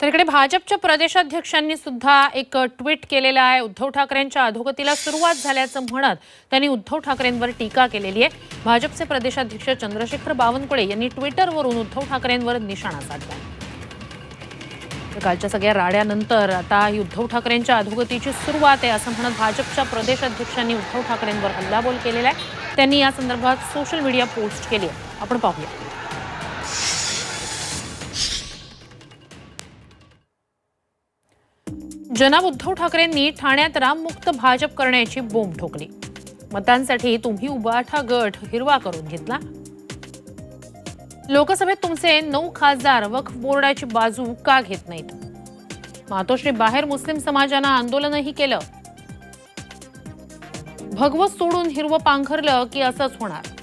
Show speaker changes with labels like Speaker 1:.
Speaker 1: तर इकडे भाजपच्या प्रदेशाध्यक्षांनी सुद्धा एक ट्विट केलेलं आहे. उद्धव ठाकरेंच्या अधोगतीला सुरुवात झाल्याचं म्हणत त्यांनी उद्धव ठाकरेंवर टीका केलेली आहे. भाजपचे प्रदेशाध्यक्ष चंद्रशेखर बावनकुळे यांनी ट्विटरवरून उद्धव ठाकरेंवर निशाणा साधला. कालच्या सगळ्या राड्यानंतर आता ही उद्धव ठाकरेंच्या अधोगतीची सुरुवात आहे असं म्हणत भाजपच्या प्रदेशाध्यक्षांनी उद्धव ठाकरेंवर हल्लाबोल केलेला आहे. त्यांनी या संदर्भात सोशल मीडिया पोस्ट केली आहे. आपण पाहूया. जनाब उद्धव ठाकरेंनी ठाण्यात राममुक्त भाजप करण्याची बोंब ठोकली. मतांसाठी तुम्ही उबाठा गट हिरवा करून घेतला. लोकसभेत तुमचे नऊ खासदार वक्फ बोर्डाची बाजू का घेत नाहीत? मातोश्री बाहेर मुस्लिम समाजानं आंदोलनही केलं. भगवत सोडून हिरवं पांघरलं की असंच होणार.